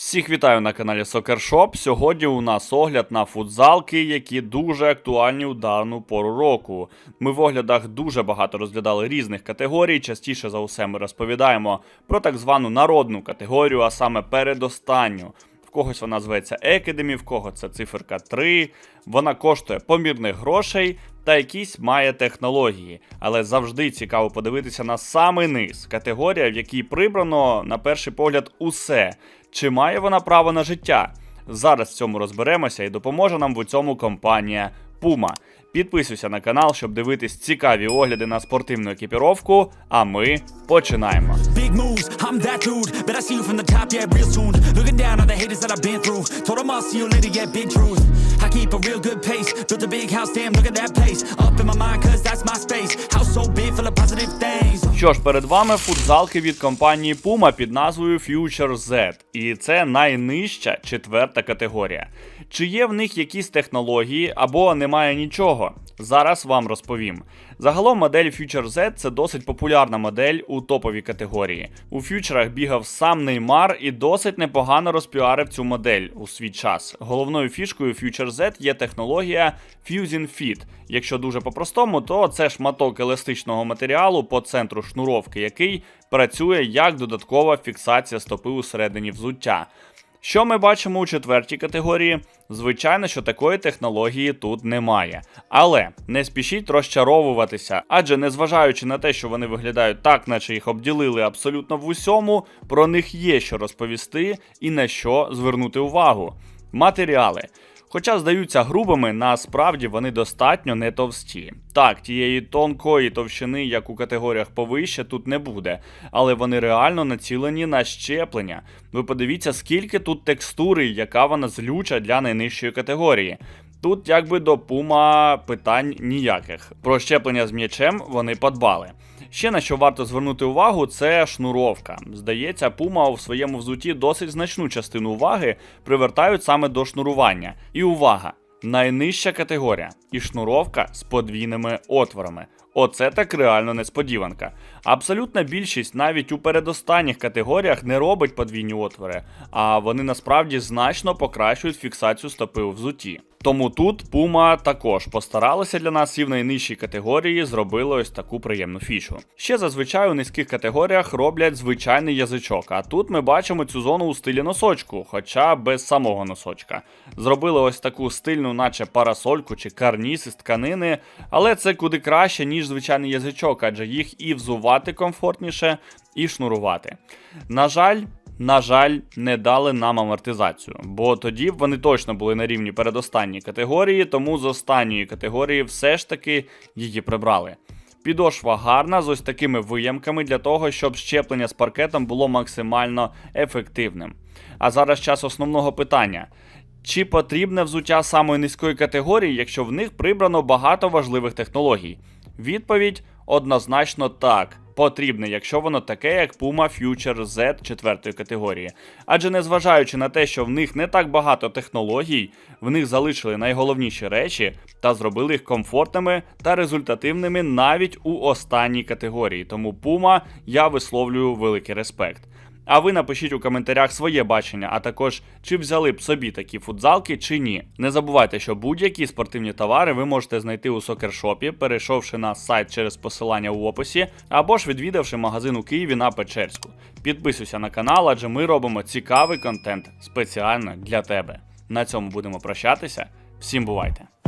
Всіх вітаю на каналі Soccer Shop. Сьогодні у нас огляд на футзалки, які дуже актуальні у дану пору року. Ми в оглядах дуже багато розглядали різних категорій. Частіше за усе ми розповідаємо про так звану народну категорію, а саме передостанню. В когось вона зветься Academy, в кого це циферка 3. Вона коштує помірних грошей та якісь має технології. Але завжди цікаво подивитися на самий низ. Категорія, в якій прибрано, на перший погляд, усе. Чи має вона право на життя? Зараз в цьому розберемося і допоможе нам в цьому компанія Puma. Підписуйся на канал, щоб дивитись цікаві огляди на спортивну екіпіровку. А ми починаємо. Big Keep a real good pace. Built a big house, damn, look at that place. Up in my mind, cause that's my space. Що ж, перед вами футзалки від компанії Puma під назвою Future Z. І це найнижча четверта категорія. Чи є в них якісь технології або немає нічого? Зараз вам розповім. Загалом модель Future Z це досить популярна модель у топовій категорії. У фьючерах бігав сам Неймар і досить непогано розпіарив цю модель у свій час. Головною фішкою Future Z є технологія Fusion Fit. Якщо дуже по-простому, то це шматок еластичного матеріалу по центру шнуровки, який працює як додаткова фіксація стопи усередині взуття. Що ми бачимо у четвертій категорії? Звичайно, що такої технології тут немає. Але не спішіть розчаровуватися, адже незважаючи на те, що вони виглядають так, наче їх обділили абсолютно в усьому, про них є що розповісти і на що звернути увагу. Матеріали. Хоча здаються грубими, насправді вони достатньо не товсті. Так, тієї тонкої товщини, як у категоріях повище, тут не буде, але вони реально націлені на щеплення. Ви подивіться, скільки тут текстури, яка вона злюча для найнижчої категорії. Тут якби до пума питань ніяких. Про щеплення з м'ячем вони подбали. Ще на що варто звернути увагу, це шнуровка. Здається, пума у своєму взуті досить значну частину уваги привертають саме до шнурування. І увага! Найнижча категорія і шнуровка з подвійними отворами. Оце так реально несподіванка. Абсолютна більшість навіть у передостанніх категоріях не робить подвійні отвори, а вони насправді значно покращують фіксацію стопи у взуті. Тому тут Puma також постаралися для нас і в найнижчій категорії зробили ось таку приємну фішу. Ще зазвичай у низьких категоріях роблять звичайний язичок, а тут ми бачимо цю зону у стилі носочку, хоча без самого носочка. Зробили ось таку стильну, наче парасольку чи карніз із тканини, але це куди краще, ніж звичайний язичок, адже їх і взувати комфортніше, і шнурувати. На жаль. На жаль, не дали нам амортизацію, бо тоді б вони точно були на рівні передостанньої категорії, тому з останньої категорії все ж таки її прибрали. Підошва гарна з ось такими виямками для того, щоб щеплення з паркетом було максимально ефективним. А зараз час основного питання. Чи потрібне взуття самої низької категорії, якщо в них прибрано багато важливих технологій? Відповідь однозначно так. Потрібне, якщо воно таке, як Puma Future Z 4 категорії. Адже незважаючи на те, що в них не так багато технологій, в них залишили найголовніші речі та зробили їх комфортними та результативними навіть у останній категорії. Тому Puma я висловлюю великий респект. А ви напишіть у коментарях своє бачення, а також чи взяли б собі такі футзалки чи ні. Не забувайте, що будь-які спортивні товари ви можете знайти у сокершопі, перейшовши на сайт через посилання у описі, або ж відвідавши магазин у Києві на Печерську. Підписуйся на канал, адже ми робимо цікавий контент спеціально для тебе. На цьому будемо прощатися. Всім бувайте!